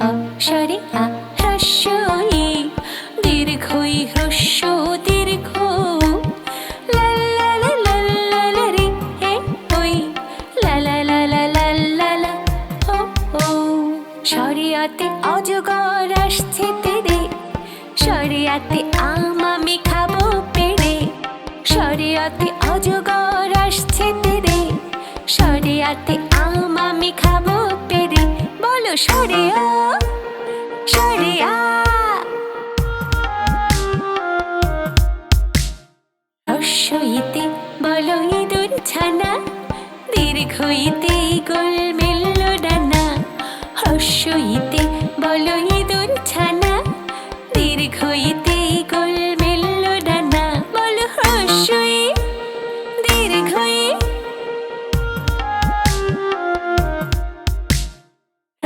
আ সারি আ দীর্ঘই হ্রস্ব দীর্ঘ সরিয়াতে অজগর আসছে তেরে সরিয়াতে আমি খাব পেড়ে সরিয়াতে অজগর আসছে তেরে সরিয়াতে আমি খাব বলো শরিয়া শরিয়া রস্যইতে বলো ইঁদুর ছানা দীর্ঘইতে গোল মেলল ডানা। হস্যইতে বলো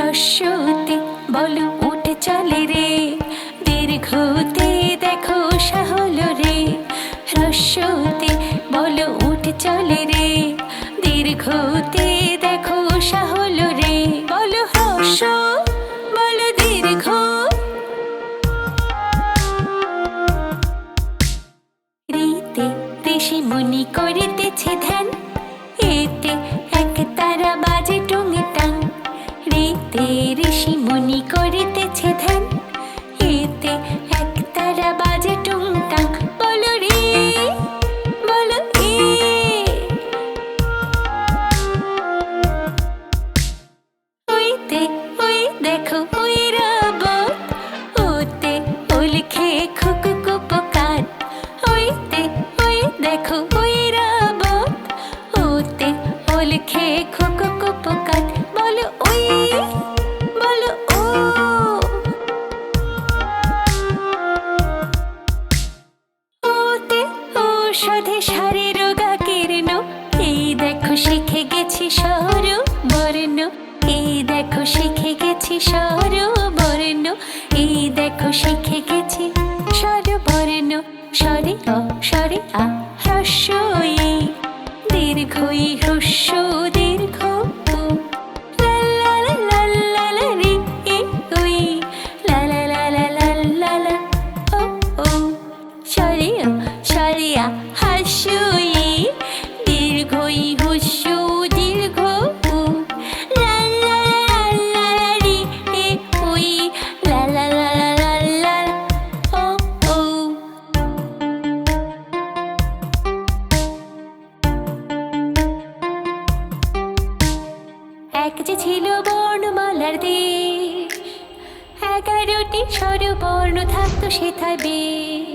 রস্যতে বলো উঠে, চলে রে। দীর্ঘতে দেখো সাহল রে। রস্যতে বলো উঠে, চলে রে। দীর্ঘতে দেখো সাহল রে। বলো হর্ষ, বলো দীর্ঘ। রীতে ঋষি মুনি করিতেছে ধ্যান। করিতেছে ধ্যান। এতে এক তারা বাজে টুং টাং বলো রে, বলো এ ওইতে, ওই দেখো, ওই রবট। ওতে ওই খেয়ে খুকু ওই ঔষধে সারে রোগা কীর্ণ এই দেখো শিখে গেছি সর বর্ণ এই দেখো শিখে গেছি সর বর্ণ এই দেখো শিখে গেছি সর বর্ণ সরে অ সরে আ হ্রস্বই দীর্ঘই হ্রস্ব দীর্ঘ লা সরিয়া হাসুই দীর্ঘই হুসু দীর্ঘ উ লা লা লা লা রি এক যে ছিল বর্ণমালার দেশ, এগারোটি স্বরবর্ণ থাকতো সেথায় বেশ।